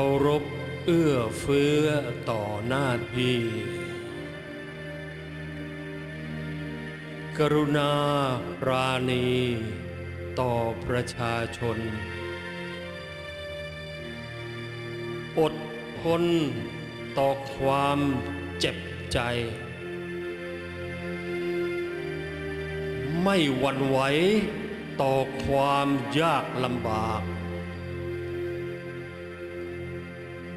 คารพเอื้อเฟื้อต่อหน้าที่ กรุณาปราณี ต่อประชาชน อดทนต่อความเจ็บใจ ไม่หวั่นไหวต่อความยากลำบาก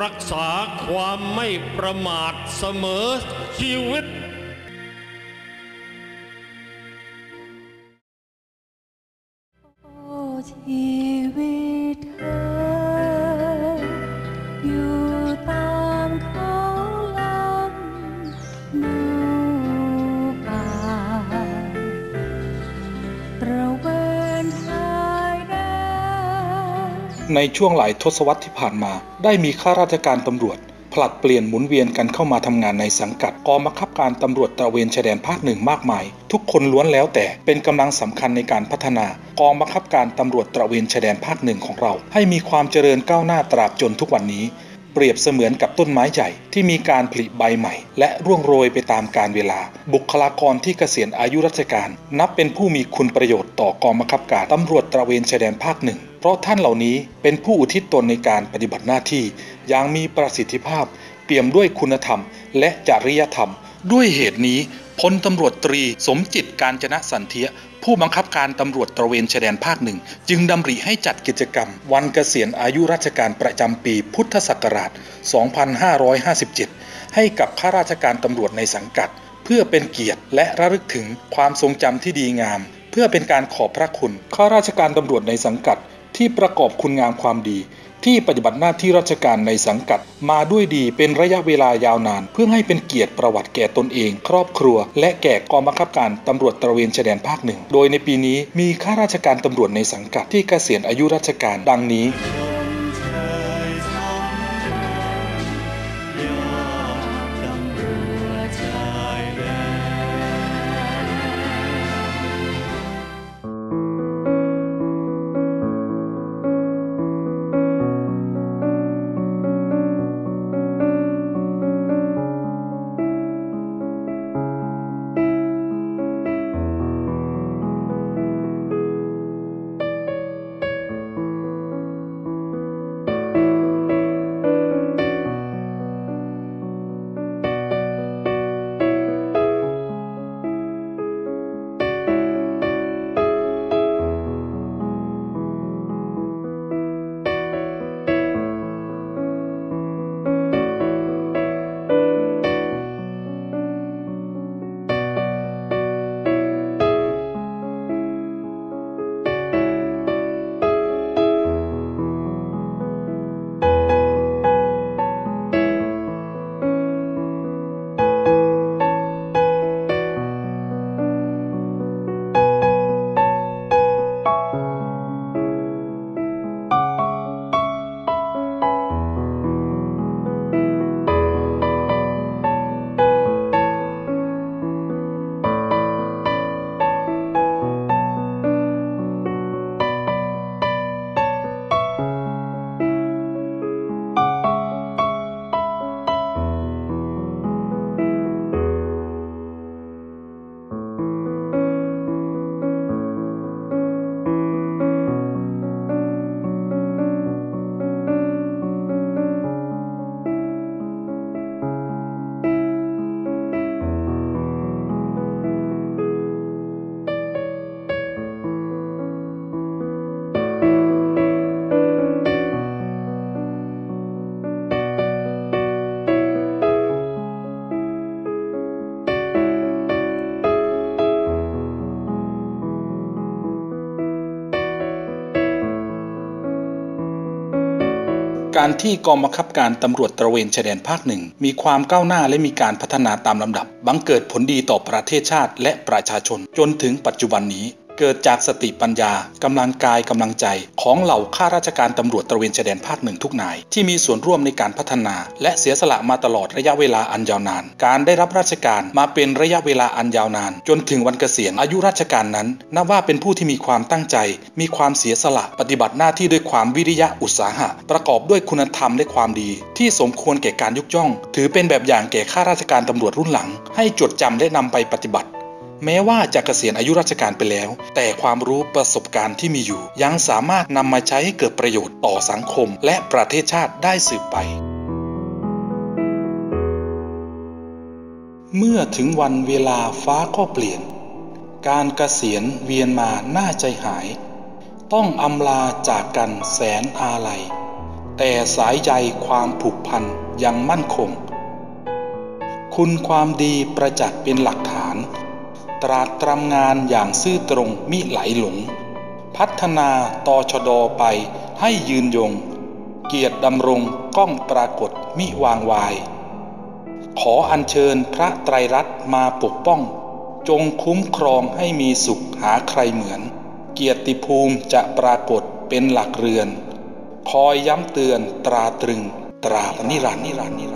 รักษาความไม่ประมาทเสมอชีวิตโอ้ชี ในช่วงหลายทศวรรษที่ผ่านมา ได้มีข้าราชการตำรวจ ผลัดเปลี่ยนหมุนเวียนกันเข้ามาทำงานในสังกัดกองบังคับการตำรวจตระเวนชายแดนภาคหนึ่งมากมาย ทุกคนล้วนแล้วแต่เป็นกำลังสำคัญในการพัฒนากองบังคับการตำรวจตระเวนชายแดนภาคหนึ่งของเรา ให้มีความเจริญก้าวหน้าตราบจนทุกวันนี้ เปรียบเสมือนกับต้นไม้ใหญ่ที่มีการผลิใบใหม่ และร่วงโรยไปตามกาลเวลา บุคลากรที่เกษียณอายุราชการ นับเป็นผู้มีคุณประโยชน์ต่อกองบังคับการตำรวจตระเวนชายแดนภาคหนึ่ง ราะท่านเหล่านี้เป็นผู้อุทิศตนในการปฏิบัติหน้าที่ อย่างมีประสิทธิภาพ เปี่ยมด้วยคุณธรรม และจริยธรรม ด้วยเหตุนี้พลตำรวจตรีสมจิตการจนะสันเทียผู้บังคับการตำรวจตระเวนชายแดนภาคหนึ่ง จึงดำริให้จัดกิจกรรม วันเกษียณอายุราชการประจำปีพุทธศักราช 2557 ให้กับข้าราชการตำรวจในสังกัด เพื่อเป็นเกียรติและระลึกถึงความทรงจำที่ดีงาม เพื่อเป็นการขอบพระคุณข้าราชการตำรวจในสังกัด ที่ประกอบคุณงามความดี ที่ปฏิบัติหน้าที่ราชการในสังกัด มาด้วยดีเป็นระยะเวลายาวนาน เพื่อให้เป็นเกียรติประวัติแก่ตนเอง ครอบครัว และแก่กองบังคับการตำรวจตระเวนชายแดนภาคหนึ่ง โดยในปีนี้มีข้าราชการตำรวจในสังกัดที่เกษียณอายุราชการดังนี้ การที่กองบังคับการตำรวจตระเวนชายแดนภาคหนึ่ง มีความก้าวหน้าและมีการพัฒนาตามลำดับ บังเกิดผลดีต่อประเทศชาติและประชาชน จนถึงปัจจุบันนี้ เกิดจากสติปัญญากำลังกายกำลังใจของเหล่าข้าราชการตำรวจตระเวนชายแดนภาคหนึ่งทุกนาย ที่มีส่วนร่วมในการพัฒนา และเสียสละมาตลอดระยะเวลาอันยาวนาน การได้รับราชการมาเป็นระยะเวลาอันยาวนาน จนถึงวันเกษียณอายุราชการนั้นนับว่าเป็นผู้ที่มีความตั้งใจ มีความเสียสละปฏิบัติหน้าที่ด้วยความวิริยะอุตสาหะ ประกอบด้วยคุณธรรมและความดี ที่สมควรแก่การยกย่อง ถือเป็นแบบอย่างแก่ข้าราชการตำรวจรุ่นหลัง ให้จดจำและนำไปปฏิบัติ แม้ว่าจะเกษียณอายุราชการไปแล้ว แต่ความรู้ประสบการณ์ที่มีอยู่ ยังสามารถนำมาใช้ให้เกิดประโยชน์ต่อสังคม และประเทศชาติได้สืบไป เมื่อถึงวันเวลาฟ้าก็เปลี่ยน การเกษียณเวียนมาน่าใจหาย ต้องอำลาจากกันแสนอาลัย แต่สายใยความผูกพันยังมั่นคง คุณความดีประจักษ์เป็นหลักฐาน ตราตรำงานอย่างซื่อตรงมิไหลหลง พัฒนาตอชดอไปให้ยืนยง เกียรติดำรงก้องปรากฏมิวางวาย ขออัญเชิญพระไตรรัตน์มาปกป้อง จงคุ้มครองให้มีสุขหาใครเหมือน เกียรติภูมิจะปรากฏเป็นหลักเรือน คอยย้ำเตือนตราตรึงตราบนิรันดร์นิรันดร์นิรันดร์